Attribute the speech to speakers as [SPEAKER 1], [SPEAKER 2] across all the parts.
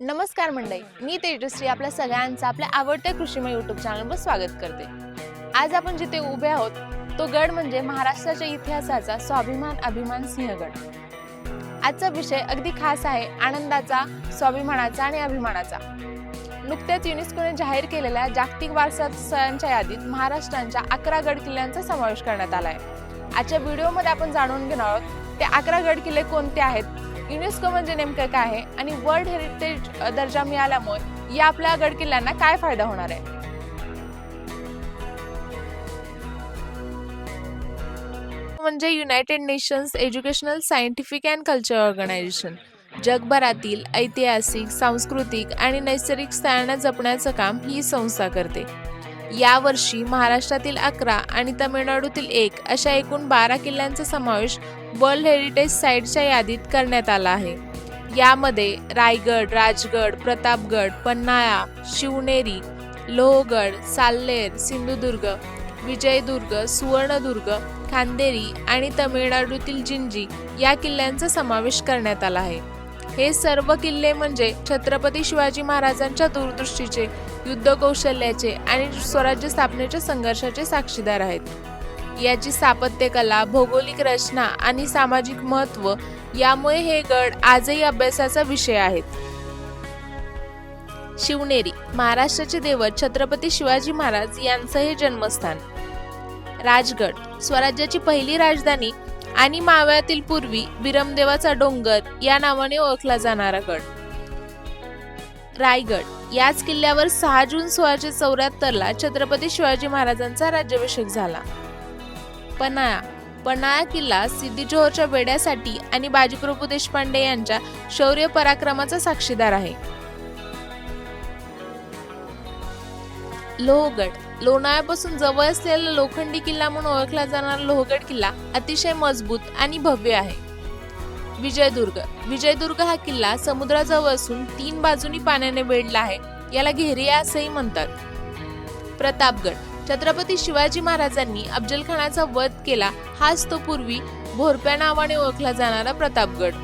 [SPEAKER 1] नमस्कार मंडळी मी तेजश्री आपल्या सगळ्यांचं आपल्या आवडत्या कृषीमय युट्यूब चॅनलवर स्वागत करते. आज आपण जिथे उभे आहोत तो गड म्हणजे महाराष्ट्राच्या इतिहासाचा स्वाभिमान अभिमान सिंहगड आजचा विषय अगदी खास आहे आनंदाचा स्वाभिमानाचा आणि अभिमानाचा. नुकत्याच युनेस्कोने जाहीर केलेल्या जागतिक वारसा स्थळांच्या यादीत महाराष्ट्राच्या अकरा गड किल्ल्यांचा समावेश करण्यात आला आहे आजच्या व्हिडिओमध्ये आपण जाणून घेणार आहोत ते अकरा गड किल्ले कोणते आहेत? युनेस्को म्हणजे नेमकं काय आहे आणि वर्ल्ड हेरिटेज दर्जा मिळाल्यामुळे या आपल्या गड किल्ल्यांना काय फायदा होणार आहे? म्हणजे United Nations Educational Scientific and Culture Organization. जगभरातील ऐतिहासिक सांस्कृतिक आणि नैसर्गिक स्थळांना जपण्याचं काम ही संस्था करते. यावर्षी महाराष्ट्रातील अकरा आणि तामिळनाडूतील एक अशा एकूण बारा किल्ल्यांचा समावेश वर्ल्ड हेरिटेज साईटच्या यादीत करण्यात आला आहे. यामध्ये रायगड राजगड प्रतापगड पन्हाळा शिवनेरी लोहगड साल्लेर सिंधुदुर्ग विजयदुर्ग सुवर्णदुर्ग खांदेरी आणि तमिळनाडूतील जिंजी या किल्ल्यांचा समावेश करण्यात आला आहे. हे सर्व किल्ले म्हणजे छत्रपती शिवाजी महाराजांच्या दूरदृष्टीचे युद्ध कौशल्याचे आणि स्वराज्य स्थापनेच्या संघर्षाचे साक्षीदार आहेत. याची स्थापत्यकला भौगोलिक रचना आणि सामाजिक महत्त्व यामुळे हे गड आजही अभ्यासाचा विषय आहेत. शिवनेरी महाराष्ट्राचे दैवत छत्रपती शिवाजी महाराज यांचं हे जन्मस्थान. राजगड स्वराज्याची पहिली राजधानी आणि मावळ्यातील पूर्वी बिरमदेवाचा डोंगर या नावाने ओळखला जाणारा गड. रायगड याच किल्ल्यावर सहा जून सोळाशे चौऱ्याहत्तरला छत्रपती शिवाजी महाराजांचा राज्याभिषेक झाला. पन्हाळा. पन्हाळा किल्ला सिद्धी जोहरच्या वेड्यासाठी आणि बाजीप्रभू देशपांडे यांच्या शौर्य पराक्रमाचा साक्षीदार आहे. लोहगड. लोणावळ्यापासून जवळ असलेला लोखंडी किल्ला म्हणून ओळखला जाणारा लोहगड किल्ला अतिशय मजबूत आणि भव्य आहे. विजयदुर्ग. विजयदुर्ग हा किल्ला समुद्राजवळ असून तीन बाजूनी पाण्याने वेढला आहे. याला घेरिया असंही म्हणतात. प्रतापगड. छत्रपती शिवाजी महाराजांनी अफजल खानाचा वध केला. हाच तो पूर्वी भोरप्या नावाने ओळखला जाणारा प्रतापगड.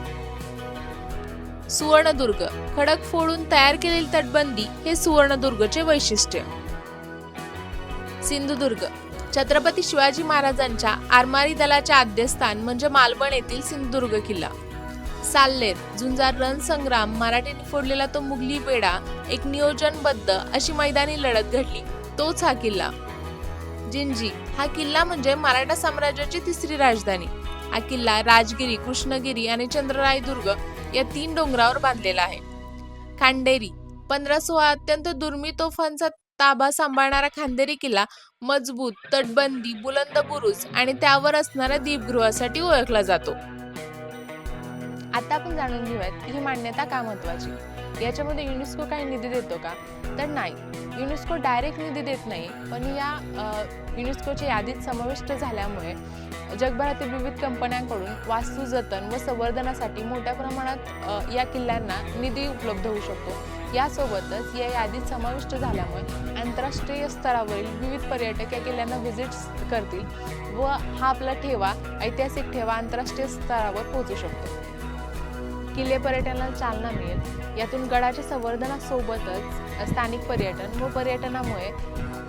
[SPEAKER 1] सुवर्णदुर्ग. खडक फोडून तयार केलेली तटबंदी हे सुवर्णदुर्गचे वैशिष्ट्य. सिंधुदुर्ग. छत्रपती शिवाजी महाराजांच्या आरमारी दलाच्या आद्यस्थान म्हणजे मालवण येथील सिंधुदुर्ग किल्ला. साल्लेर झुंजार रणसंग्राम मराठीने फोडलेला तो मुघली वेढा एक नियोजनबद्ध अशी मैदानी लढत घडली. तोच हा किल्ला. जिंजी हा किल्ला म्हणजे मराठा साम्राज्याची तिसरी राजधानी. हा किल्ला राजगिरी कृष्णगिरी आणि चंद्ररायदुर्ग या तीन डोंगरावर बांधलेला आहे. खांडेरी पंधरा सोळा अत्यंत दुर्मी तोफांचा ताबा सांभाळणारा खांदेरी किल्ला मजबूत तटबंदी बुलंद बुरुज आणि त्यावर असणाऱ्या दीपगृहासाठी ओळखला जातो. आता आपण जाणून घेऊयात ही मान्यता का महत्वाची याच्यामध्ये युनेस्को काही निधी देतो का? तर नाही. युनेस्को डायरेक्ट निधी देत नाही पण या युनेस्कोच्या यादीत समाविष्ट झाल्यामुळे जगभरातील विविध कंपन्यांकडून वास्तू जतन व संवर्धनासाठी मोठ्या प्रमाणात या किल्ल्यांना निधी उपलब्ध होऊ शकतो. यासोबतच या यादीत समाविष्ट झाल्यामुळे आंतरराष्ट्रीय स्तरावरील विविध पर्यटक या किल्ल्यांना व्हिजिट्स करतील व हा आपला ठेवा ऐतिहासिक ठेवा आंतरराष्ट्रीय स्तरावर पोहोचू शकतो. किल्ले पर्यटनाला चालना मिळेल. यातून गडाच्या संवर्धनासोबतच स्थानिक पर्यटन व पर्यटनामुळे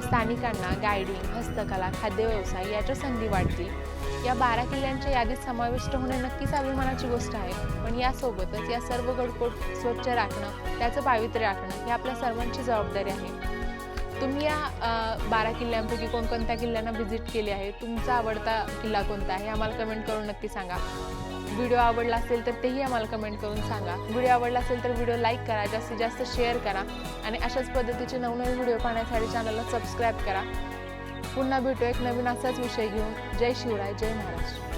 [SPEAKER 1] स्थानिकांना गायडिंग हस्तकला खाद्यव्यवसाय याच्या संधी वाढतील. या बारा किल्ल्यांच्या यादीत समाविष्ट होणे नक्कीच अभिमानाची गोष्ट आहे. पण यासोबतच या सर्व गडकोट स्वच्छ राखणं त्याचं पावित्र्य राखणं ही आपल्या सर्वांची जबाबदारी आहे. तुम्ही या बारा किल्ल्यांपैकी कोणकोणत्या किल्ल्यांना व्हिजिट केली आहे? तुमचा आवडता किल्ला कोणता आहे? आम्हाला कमेंट करून नक्की सांगा. व्हिडिओ आवडला असेल तर तेही आम्हाला कमेंट करून सांगा. व्हिडिओ आवडला असेल तर व्हिडिओ लाईक करा जास्तीत जास्त शेअर करा आणि अशाच पद्धतीचे नवनवीन व्हिडिओ पाहण्यासाठी चॅनलला सबस्क्राईब करा. पुन्हा भेटू एक नवीन असाच विषय घेऊन. जय शिवराय जय महाराष्ट्र.